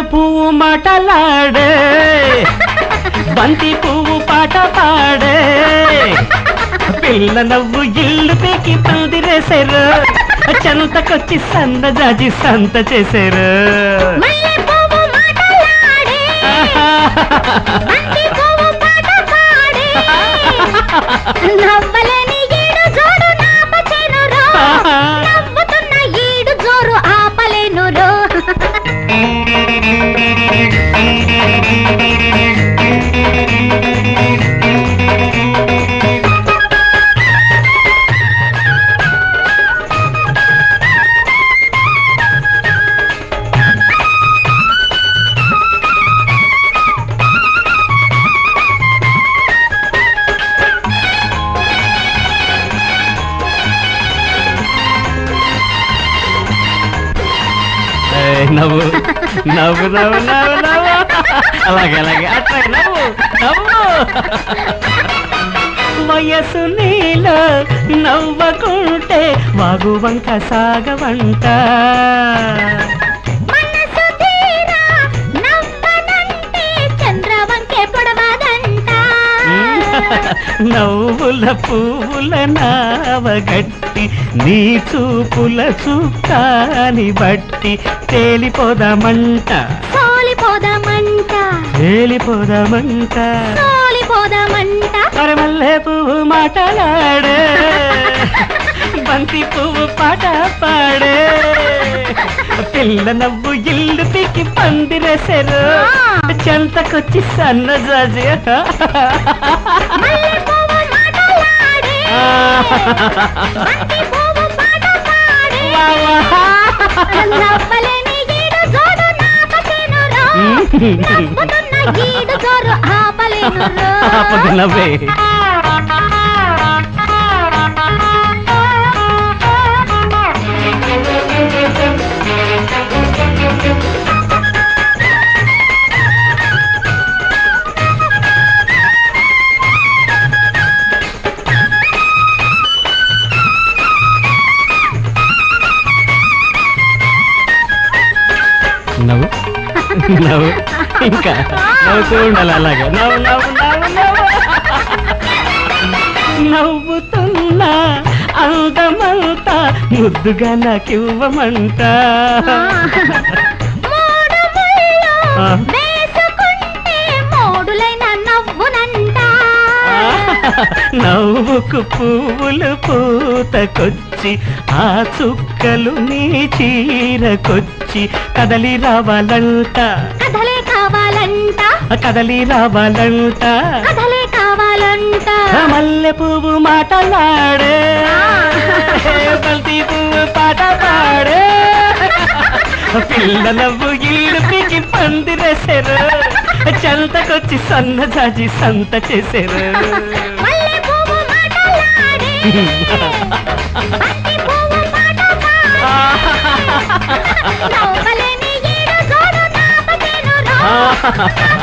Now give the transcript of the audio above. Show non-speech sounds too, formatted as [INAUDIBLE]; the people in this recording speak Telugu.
పువ్వు మాటలాడే. బంతి పువ్వు పాట పాడే. పిల్ల నవ్వు ఇల్లు పీకి పందిరేశారు చెంతకొచ్చి సంద జాజి సంత చేశారు మల్లె [LAUGHS] నవ్వు. నవ్వు నవ్వు నవ్వు నవ్వు. అలాగే అలాగే. అట్లా నవ్వు నవ్వు. వయసు నీలో నవ్వకుంటే వాగు వంక సాగవంట. నవ్వుల పువ్వుల నావగట్టి నీ చూపుల చుక్కాని బట్టి తేలిపోదామంట. సోలిపోదామంట తేలిపోదామంట. సోలిపోదామంట మరి మల్లె పువ్వు మాటలాడే బంతి పువ్వు పాట పాడే. పిల్ల నవ్వు ఇల్లు పీకి పందిరేశారు. చెంతకొచ్చి సన్న జాజి. మల్లె [LAUGHS] నవ్వు. ఇంకా నవ్వుతూ ఉండాలి అలాగే. నవ్వు నవ్వు నవ్వు నవ్వు. నవ్వుతున్నా అందమంతా ముద్దుగా నాకివ్వమంట. నవ్వుకు పువ్వులు పూతకొచ్చి ఆ చుక్కలు నీ చీరకొచ్చి కదలి రావాలంట. కథలే కావాలంట. కదలి రావాలంట. కథలే కావాలంట. మల్లె పువ్వు మాటలాడే బంతి పువ్వు పాట పాడే. [LAUGHS] పిల్ల నవ్వు ఇల్లు పీకి పందిరేశారు చెంతకొచ్చి సన్న జాజి సంత చేశారు. మల్లె [LAUGHS]